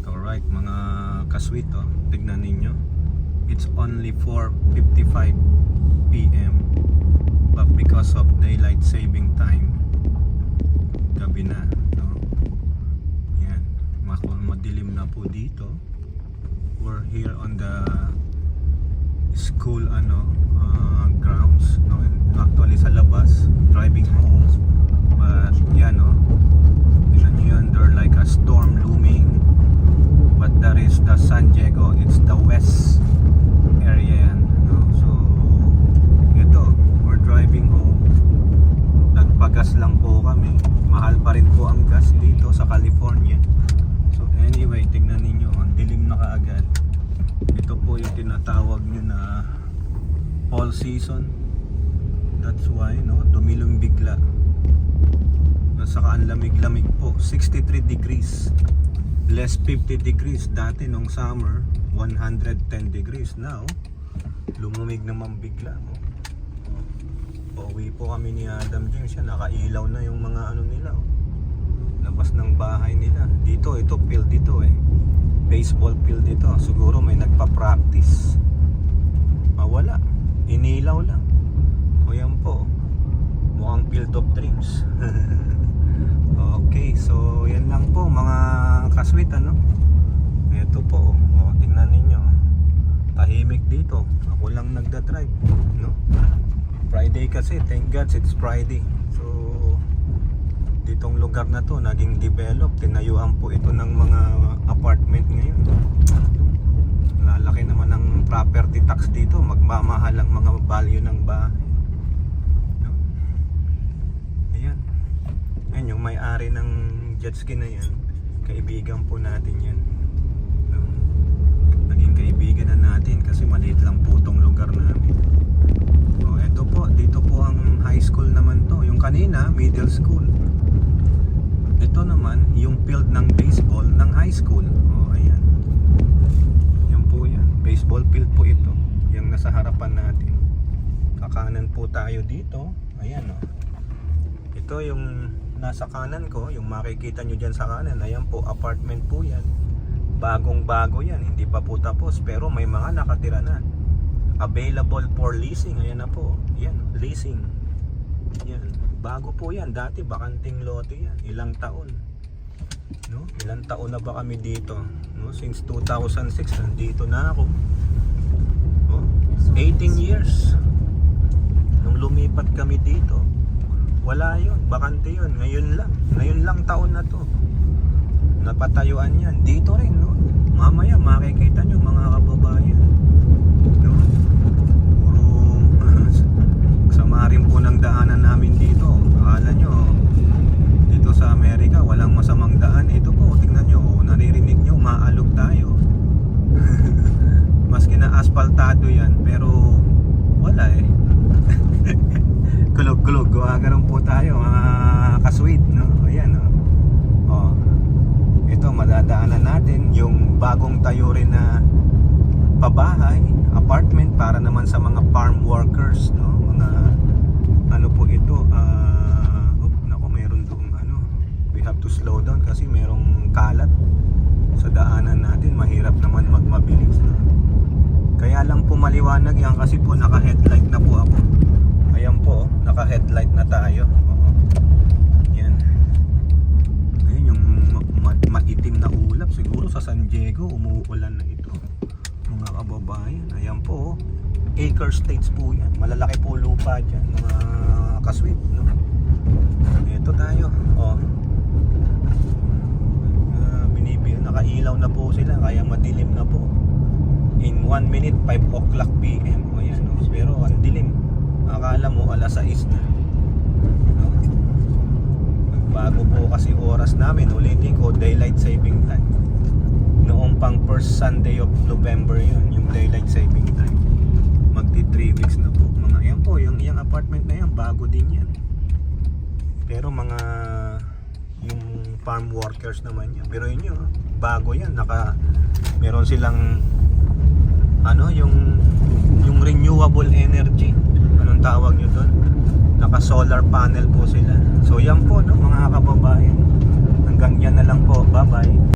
Ito right mga kasweet oh. Tignan ninyo. It's only 4.55 p.m. But because of daylight saving time, gabi na. No? Yan. Madilim na po dito. We're here on the school ano uh, grounds no actually sa labas driving home but yan no tingnan nyo yan they're like a storm looming but that is the San Diego it's the west area yan no? so ito we're driving home nagpagas lang po kami mahal pa rin po ang gas dito sa California so anyway tingnan ninyo ang dilim na kaagad ito po yung tinatawag nyo na fall season. That's why no? Dumilong bigla. At saka ang lamig-lamig po. 63 degrees. Less 50 degrees dati nung summer. 110 degrees. Now lumamig naman bigla no? Pauwi po kami ni Adam James siya nakailaw na yung mga ano nila oh. labas ng bahay nila. Dito ito field dito eh. Baseball field dito. Siguro may nagpa-practice. Mawala inilaw lang. O yan po. Mukhang field of dreams. Okay so yan lang po mga kaswit ano? Ito po o, tingnan ninyo. Tahimik dito. Ako lang nagda-drive no? Friday kasi thank God it's Friday. So ditong lugar na to naging develop tinayuan po ito ng mga apartment ngayon. Lalaki naman property tax dito magmamahal ang mga value ng bahay. Ayan. Ayan yung may-ari ng jet ski na yan kaibigan po natin yan. Naging kaibigan na natin kasi maliit lang po tong lugar namin. Oh, eto po dito po ang high school naman to. Yung kanina middle school. Ito naman yung field ng baseball ng high school. oh ayan yan po yan baseball field po ito yung nasa harapan natin. Kakanan po tayo dito. Ayan oh. Ito yung nasa kanan ko yung makikita nyo dyan sa kanan. Ayan po apartment po yan. Bagong bago yan hindi pa po tapos pero may mga nakatira na. Available for leasing ayan na po. Yan leasing. Yan bago po yan. Dati bakanting lote yan ilang taon no? Ilang taon na ba kami dito? No? Since 2006 nandito na ako. Oh, 18 years. Nung lumipat kami dito wala yun. Bakante yun. Ngayon lang. Ngayon lang taon na to. Napatayuan yan. Dito rin no? Mamaya makikita nyo mga kababayan no puro sama rin po ng daanan namin dito akala nyo dito sa Amerika walang masamang daan ito po tingnan nyo oh, naririnig nyo maalog tayo maski na asfaltado yan pero wala eh. Kulog-kulog gumaganon po tayo mga kasweet no? Ayan oh. oh. Ito madadaanan natin yung bagong tayo rin na pabahay apartment para naman sa mga farm workers no? Mga ano po ito ah uh, nako meron doong ano we have to slow down kasi merong kalat sa daanan natin mahirap naman magmabilis no? kaya lang po maliwanag yan kasi po naka headlight na po ako ayan po naka headlight na tayo Oo. yan ayun yung ma- ma- maitim na ulap siguro sa San Diego umuulan na ito mga kababayan ayan po oh. acre states po yan malalaki po lupa dyan mga kasweet no? ito tayo oh. uh, binibi nakailaw na po sila kaya madilim na po 1 minute 5 o'clock PM o yan oh. pero ang dilim. Akala mo alas 6 na. No? bago po kasi oras namin. Ulitin ko daylight saving time. Noong pang first Sunday of November yun yung daylight saving time. Magti 3 weeks na po. Mga yan po yung, yung apartment na yan bago din yan. Pero mga yung farm workers naman yan. Pero yun yun bago yan. Naka meron silang ano yung yung renewable energy. Anong tawag nyo doon naka solar panel po sila. So yan po no mga kababayan. Hanggang yan na lang po. Bye bye